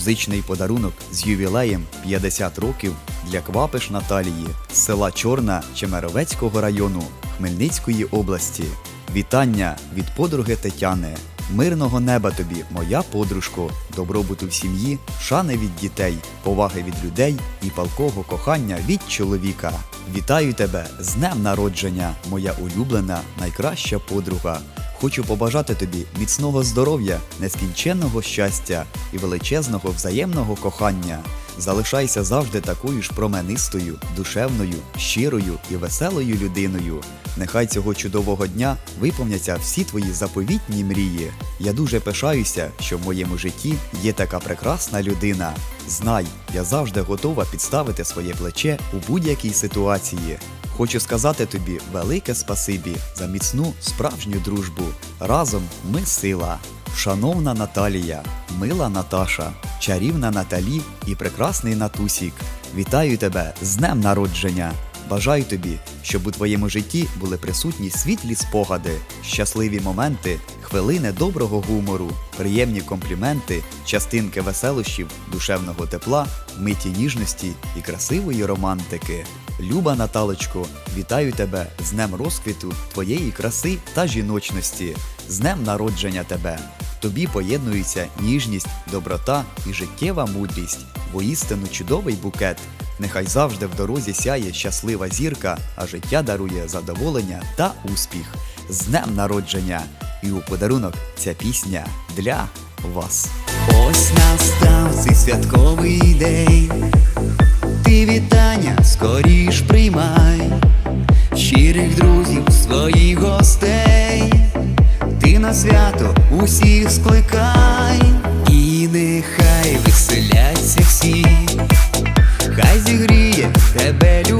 Музичний подарунок з ювілеєм 50 років для Квапиш Наталії з села Чорна Чемеровецького району Хмельницької області. Вітання від подруги Тетяни. Мирного неба тобі, моя подружко, добробуту в сім'ї, шани від дітей, поваги від людей і палкого кохання від чоловіка. Вітаю тебе з днем народження, моя улюблена, найкраща подруга. Хочу побажати тобі міцного здоров'я, нескінченного щастя і величезного взаємного кохання. Залишайся завжди такою ж променистою, душевною, щирою і веселою людиною. Нехай цього чудового дня виповняться всі твої заповітні мрії. Я дуже пишаюся, що в моєму житті є така прекрасна людина. Знай, я завжди готова підставити своє плече у будь-якій ситуації. Хочу сказати тобі велике спасибі за міцну справжню дружбу. Разом ми сила. Шановна Наталія, мила Наташа, чарівна Наталі і прекрасний Натусік. Вітаю тебе з днем народження! Бажаю тобі, щоб у твоєму житті були присутні світлі спогади, щасливі моменти, хвилини доброго гумору, приємні компліменти, частинки веселощів, душевного тепла, миті ніжності і красивої романтики. Люба Наталочко, вітаю тебе з днем розквіту твоєї краси та жіночності, з днем народження тебе. Тобі поєднуються ніжність, доброта і життєва мудрість, воістину чудовий букет. Нехай завжди в дорозі сяє щаслива зірка, а життя дарує задоволення та успіх. З днем народження! І у подарунок ця пісня для вас. Ось настав цей святковий день, вітання скоріш приймай, щирих друзів, своїх гостей, ти на свято усіх скликай, і нехай веселяться всі, хай зігріє тебе любов,